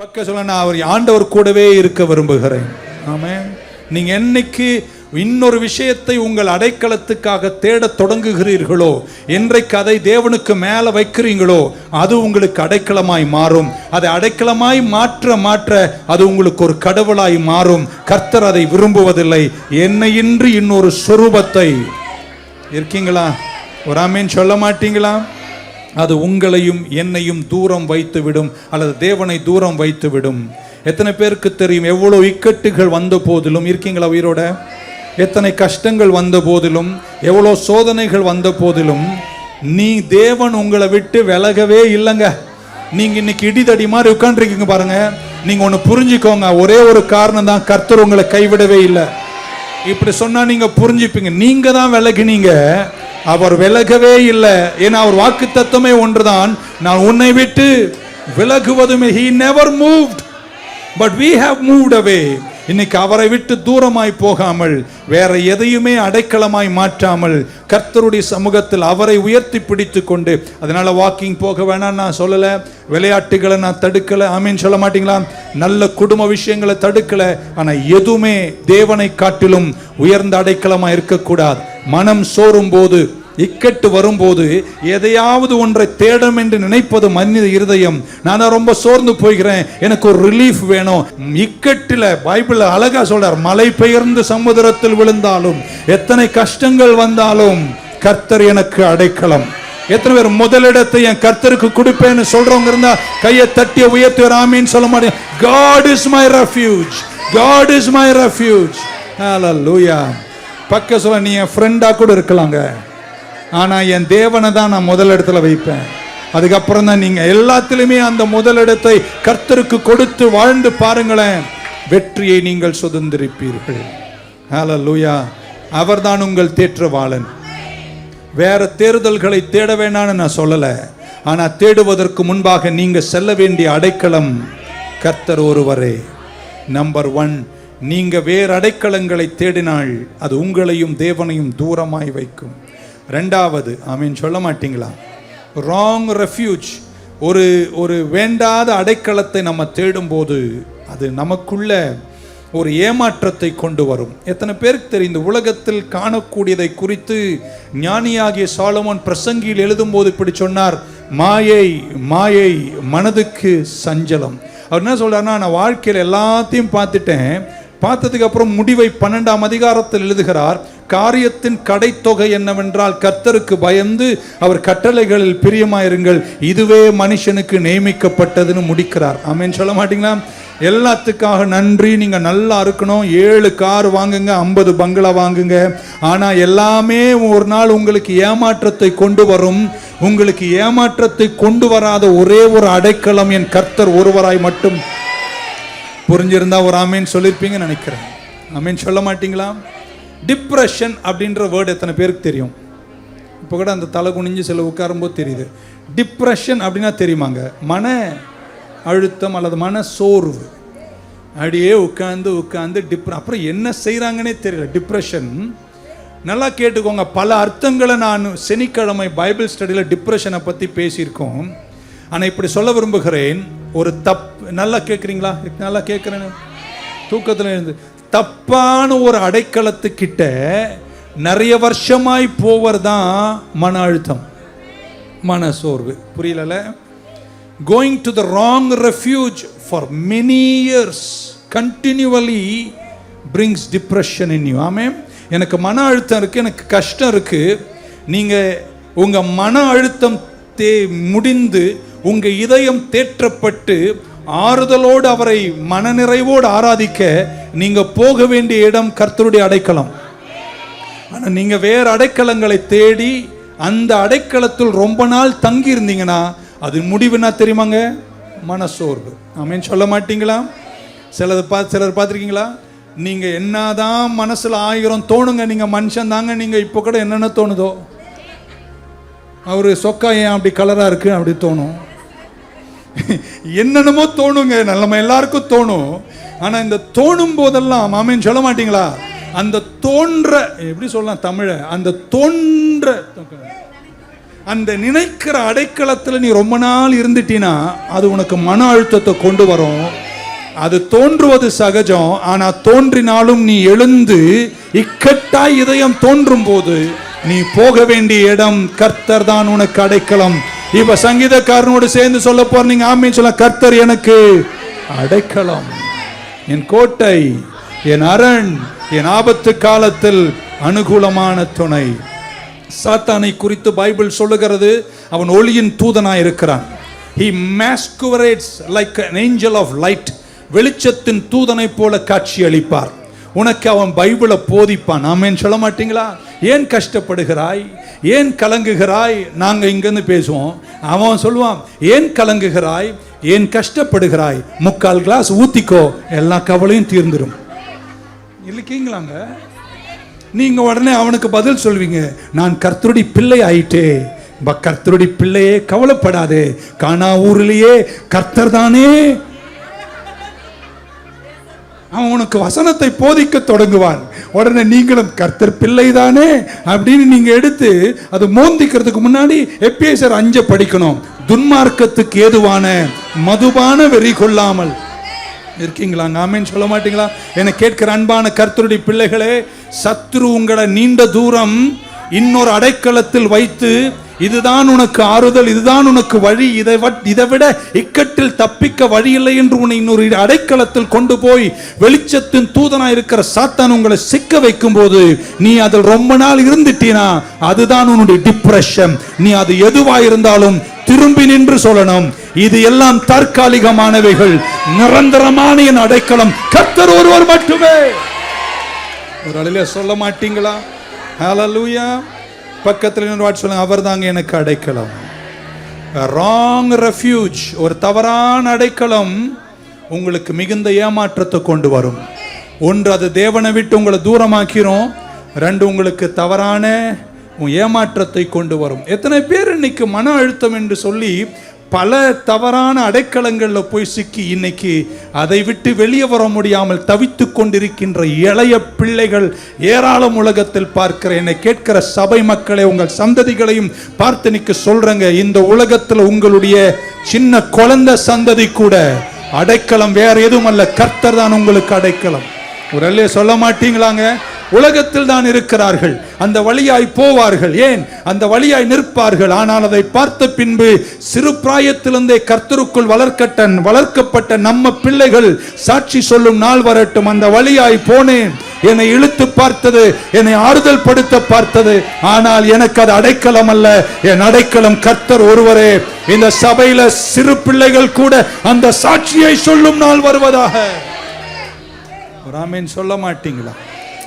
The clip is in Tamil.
பக்க சொல்ல நான் அவர் ஆண்டவர் கூடவே இருக்க விரும்புகிறேன். ஆமே நீங்கள் என்னைக்கு இன்னொரு விஷயத்தை உங்கள் அடைக்கலத்துக்காக தேடத் தொடங்குகிறீர்களோ என்றைக்கு அதை தேவனுக்கு மேலே வைக்கிறீங்களோ அது உங்களுக்கு அடைக்கலமாய் மாறும். அதை அடைக்கலமாய் மாற்ற மாற்ற அது உங்களுக்கு ஒரு கடவுளாய் மாறும். கர்த்தர் அதை விரும்புவதில்லை. என்னையின்றி இன்னொரு சொரூபத்தை. இருக்கீங்களா? ஒரு ஆமீன். சொல்ல மாட்டீங்களா? அது உங்களையும் என்னையும் தூரம் வைத்து விடும் அல்லது தேவனை தூரம் வைத்து விடும் எத்தனை பேருக்கு தெரியும் எவ்வளோ இக்கட்டுகள் வந்த போதிலும் இருக்கீங்களா உயிரோட? எத்தனை கஷ்டங்கள் வந்த போதிலும் எவ்வளோ சோதனைகள் வந்த போதிலும் நீ தேவன் உங்களை விட்டு விலகவே இல்லைங்க. நீங்கள் இன்னைக்கு இடிதடி மாதிரி உட்காந்துருக்கீங்க பாருங்க. நீங்கள் ஒன்று புரிஞ்சுக்கோங்க ஒரே ஒரு காரணம் தான் கர்த்தர் உங்களை கைவிடவே இல்லை. இப்படி சொன்னா நீங்க புரிஞ்சுப்பீங்க. நீங்க தான் விலகினீங்க. அவர் விலகவே இல்லை. ஏன்னா அவர் வாக்கு தத்துவமே ஒன்றுதான். நான் உன்னை விட்டு விலகுவதுமே he never moved but we have moved away இன்னைக்கு அவரை விட்டு தூரமாய் போகாமல் வேற எதையுமே அடைக்கலமாய் மாற்றாமல் கர்த்தருடைய சமூகத்தில் அவரை உயர்த்தி பிடித்து கொண்டு அதனால வாக்கிங் போக வேணாம் நான் சொல்லல. விளையாட்டுகளை நான் தடுக்கல. ஆமீன். சொல்ல மாட்டீங்களா? நல்ல குடும்ப விஷயங்களை தடுக்கல. ஆனா எதுவுமே தேவனை காட்டிலும் உயர்ந்த அடைக்கலமா இருக்கக்கூடாது. மனம் சோரும் போது இக்கட்டு வரும்போது எதையாவது ஒன்றை தேடும் என்று நினைப்பது மனித இருதயம். நான் ரொம்ப சோர்ந்து போகிறேன் எனக்கு ஒரு ரிலீஃப் வேணும். இக்கட்டில் பைபிள் அழகா சொல்றார் மலை பெயர்ந்து சமுதிரத்தில் விழுந்தாலும் எத்தனை கஷ்டங்கள் வந்தாலும் கர்த்தர் எனக்கு அடைக்கலம். எத்தனை பேர் முதலிடத்தை என் கர்த்தருக்கு கொடுப்பேன்னு சொல்றவங்க இருந்தா கையை தட்டிய உயர்த்தி ராமின்னு சொல்ல மாட்டேன். God is my refuge God is my refuge ஹalleluya பக்க சொல்ல நீ என் ஃப்ரெண்டா கூட இருக்கலாங்க. ஆனால் என் தேவனை தான் நான் முதல் இடத்துல வைப்பேன். அதுக்கப்புறம் தான் நீங்கள் எல்லாத்திலுமே அந்த முதலிடத்தை கர்த்தருக்கு கொடுத்து வாழ்ந்து பாருங்களேன். வெற்றியை நீங்கள் சுதந்திரிப்பீர்கள். அவர் அவர்தான் உங்கள் தேற்றவாளன். வேற தேர்தல்களை தேட வேணாம்னு நான் சொல்லலை. ஆனால் தேடுவதற்கு முன்பாக நீங்கள் செல்ல வேண்டிய அடைக்கலம் கர்த்தர் ஒருவரே. நம்பர் ஒன் நீங்கள் வேறு அடைக்கலங்களை தேடினால் அது உங்களையும் தேவனையும் தூரமாய் வைக்கும். ரெண்டாவது ஆமீன் சொல்ல மாட்டீங்களா? ராங் ரெஃப்யூஜ் ஒரு ஒரு வேண்டாத அடைக்கலத்தை நம்ம தேடும்போது அது நமக்குள்ள ஒரு ஏமாற்றத்தை கொண்டு வரும். எத்தனை பேருக்கு தெரியும் இந்த உலகத்தில் காணக்கூடியதை குறித்து ஞானியாகிய சாலமோன் பிரசங்கியில் எழுதும்போது இப்படி சொன்னார் மாயை மாயை மனதுக்கு சஞ்சலம். அவர் என்ன சொல்கிறார்னா நான் வாழ்க்கையில் எல்லாத்தையும் பார்த்துட்டேன். பார்த்ததுக்கு அப்புறம் முடிவை பன்னெண்டாம் அதிகாரத்தில் எழுதுகிறார் காரியத்தின் கடைத்தொகை என்னவென்றால் கர்த்தருக்கு பயந்து அவர் கட்டளைகளில் பிரியமாயிருங்கள். இதுவே மனுஷனுக்கு நியமிக்கப்பட்டதுன்னு முடிக்கிறார். ஆமேன். சொல்ல மாட்டீங்களா? எல்லாத்துக்காக நன்றி. நீங்க நல்லா இருக்கணும். ஏழு கார் வாங்குங்க ஐம்பது பங்களா வாங்குங்க. ஆனா எல்லாமே ஒரு நாள் உங்களுக்கு ஏமாற்றத்தை கொண்டு வரும். உங்களுக்கு ஏமாற்றத்தை கொண்டு வராத ஒரே ஒரு அடைக்கலம் என் கர்த்தர் ஒருவராய் மட்டும் புரிஞ்சிருந்தா ஒரு அமைன்னு சொல்லியிருப்பீங்கன்னு நினைக்கிறேன். ஆமீன். சொல்ல மாட்டீங்களா? டிப்ரெஷன் அப்படின்ற வேர்டு எத்தனை பேருக்கு தெரியும்? இப்போ கூட அந்த தலை குனிஞ்சு சில உட்காரும்போது தெரியுது. டிப்ரெஷன் அப்படின்னா தெரியுமாங்க? மன அழுத்தம் அல்லது மன சோர்வு. அப்படியே உட்காந்து உட்காந்து டிப்ர அப்புறம் என்ன செய்கிறாங்கன்னே தெரியல. டிப்ரெஷன் நல்லா கேட்டுக்கோங்க. பல அர்த்தங்களை நான் சனிக்கிழமை பைபிள் ஸ்டடியில் டிப்ரெஷனை பற்றி பேசியிருக்கோம். ஆனால் இப்படி சொல்ல விரும்புகிறேன். ஒரு தப் நல்லா கேட்குறீங்களா நல்லா கேட்குறேன்னு தூக்கத்தில் இருந்து தப்பான ஒரு அடைக்கலத்துக்கிட்ட நிறைய வருஷமாய் போவர் தான் மன அழுத்தம் மன சோர்வு. புரியல going to the wrong refuge for many years continually brings depression in you ஆமே எனக்கு மன அழுத்தம் இருக்குது எனக்கு கஷ்டம் இருக்குது நீங்கள் உங்கள் மன அழுத்தம் தே முடிந்து உங்கள் இதயம் தேற்றப்பட்டு ஆறுதலோடு அவரை மனநிறைவோடு ஆராதிக்க நீங்கள் போக வேண்டிய இடம் கர்த்தருடைய அடைக்கலம். ஆனால் நீங்கள் வேறு அடைக்கலங்களை தேடி அந்த அடைக்கலத்தில் ரொம்ப நாள் தங்கி இருந்தீங்கன்னா அது முடிவுனா தெரியுமாங்க? மனசோர்வு ஆமேன்னு சொல்ல மாட்டீங்களா? சிலது பா சிலர் பார்த்துருக்கீங்களா? நீங்கள் என்னதான் மனசில் ஆயிரம் தோணுங்க நீங்கள் மனுஷன் தாங்க நீங்கள் இப்போ கூட என்னென்ன தோணுதோ? அவர் சொக்கா ஏன் அப்படி கலராக இருக்குது அப்படி தோணும். என்னென்னமோ தோணுங்க. நம்ம எல்லாருக்கும் தோணும். ஆனால் இந்த தோணும் போதெல்லாம் மாமேன்னு சொல்ல மாட்டீங்களா? அந்த தோன்ற எப்படி சொல்லலாம் தமிழ? அந்த தோன்ற அந்த நினைக்கிற அடைக்கலத்துல நீ ரொம்ப நாள் இருந்துட்டினா அது உனக்கு மன அழுத்தத்தை கொண்டு வரும். அது தோன்றுவது சகஜம். ஆனா தோன்றினாலும் நீ எழுந்து இக்கட்டாய் இதயம் தோன்றும் போது நீ போக வேண்டிய இடம் கர்த்தர் தான் உனக்கு அடைக்கலம். இப்ப சங்கீதக்காரனோடு சேர்ந்து சொல்ல போற நீங்க ஆமின்னு சொல்ல கர்த்தர் எனக்கு அடைக்கலம். என் கோட்டை என் அரண் என் ஆபத்து காலத்தில் அனுகூலமான துணை. சாத்தானை குறித்து பைபிள் சொல்லுகிறது அவன் ஒளியின் தூதனாய் இருக்கிறான். He masquerades like angel of light வெளிச்சத்தின் தூதனைப் போல காட்சி அளிப்பார் உனக்கு அவன் பைபிளை போதிப்பான். ஆமேன்னு சொல்ல மாட்டீங்களா? ஏன் கஷ்டப்படுகிறாய்? ஏன் கலங்குகிறாய்? நாங்கள் இங்கேருந்து பேசுவோம். அவன் சொல்லுவான் ஏன் கலங்குகிறாய்? ஏன் கஷ்டப்படுகிறாய்? முக்கால் கிளாஸ் ஊத்திக்கோ. எல்லா கவலையும் தீர்ந்துடும் இல்லைக்கீங்களாங்க நீங்க உடனே அவனுக்கு பதில் சொல்வீங்க நான் கர்த்தருடைய பிள்ளை ஆயிட்டே. ப- கர்த்தருடைய பிள்ளையே கவலைப்படாதே. காணா ஊரிலேயே கர்த்தர் தானே. அவன் உனக்கு வசனத்தை போதிக்க தொடங்குவான். உடனே நீங்களும் கர்த்தர் பிள்ளைதானே அப்படின்னு நீங்க எடுத்து அது மோந்திக்கிறதுக்கு முன்னாடி எப்பிஎஸ்ஆர் அஞ்ச படிக்கணும். துன்மார்க்கத்துக்கு ஏதுவான மதுபான வெறி கொள்ளாமல். இருக்கீங்களா? ஆமேன்னு சொல்ல மாட்டீங்களா? என கேட்கிற அன்பான கர்த்தருடைய பிள்ளைகளே சத்ரு உங்களை நீண்ட தூரம் இன்னொரு அடைக்கலத்தில் வைத்து இதுதான் உனக்கு ஆறுதல் இதுதான் உனக்கு வழி. இதை வட்- இதை விட இக்கட்டில் தப்பிக்க வழி இல்லை என்று உன்னை இன்னொரு அடைக்கலத்தில் கொண்டு போய் வெளிச்சத்தின் தூதனாக இருக்கிற சாத்தான் உங்களை சிக்க வைக்கும் போது நீ அதில் ரொம்ப நாள் இருந்துட்டீனா அதுதான் உன்னுடைய டிப்ரெஷன் நீ அது எதுவா இருந்தாலும் திரும்பி நின்று சொல்லணும். இது எல்லாம் தற்காலிகமானவைகள். நிரந்தரமான என் அடைக்கலம். கர்த்தர் ஒருவர் மட்டுமே. ஒரு அழில சொல்ல மாட்டீங்களா? ஹalleluya பக்கத்தில் இன்னொரு வாட்டி சொல்லுங்க அவர் தாங்க எனக்கு அடைக்கலம். ராங் ரெஃப்யூஜ் ஒரு தவறான அடைக்கலம் உங்களுக்கு மிகுந்த ஏமாற்றத்தை கொண்டு வரும். ஒன்று அது தேவனை விட்டு உங்களை தூரமாக்கிறோம். ரெண்டு உங்களுக்கு தவறான உன் ஏமாற்றத்தை கொண்டு வரும். எத்தனை பேர் இன்னைக்கு மன அழுத்தம் என்று சொல்லி பல தவறான அடைக்கலங்களில் போய் சிக்கி இன்னைக்கு அதை விட்டு வெளியே வர முடியாமல் தவித்து கொண்டிருக்கின்ற இளைய பிள்ளைகள் ஏராளம் உலகத்தில் பார்க்கிற என்னை கேட்கிற சபை மக்களை உங்கள் சந்ததிகளையும் பார்த்து நிற்க சொல்றேங்க. இந்த உலகத்தில் உங்களுடைய சின்ன குழந்தை சந்ததி கூட அடைக்கலம் வேற எதுவும் அல்ல. கர்த்தர் தான் உங்களுக்கு அடைக்கலம். ஒரு சொல்ல மாட்டீங்களாங்க? உலகத்தில் தான் இருக்கிறார்கள். அந்த வழியாய் போவார்கள். ஏன்? அந்த வழியாய் நிற்பார்கள். ஆனால் அதை பார்த்த பின்பு சிறு பிராயத்திலிருந்தே கர்த்தருக்குள் வளர்க்கட்டன் வளர்க்கப்பட்ட நம்ம பிள்ளைகள் சாட்சி சொல்லும் நாள் வரட்டும். அந்த வழியாய் போனேன். என்னை இழுத்து பார்த்தது என்னை ஆறுதல் படுத்த பார்த்தது. ஆனால் எனக்கு அது அடைக்கலம் அல்ல. என் அடைக்கலம் கர்த்தர் ஒருவரே. இந்த சபையில சிறு பிள்ளைகள் கூட அந்த சாட்சியை சொல்லும் நாள் வருவதாக. ராமேன் சொல்ல மாட்டீங்களா?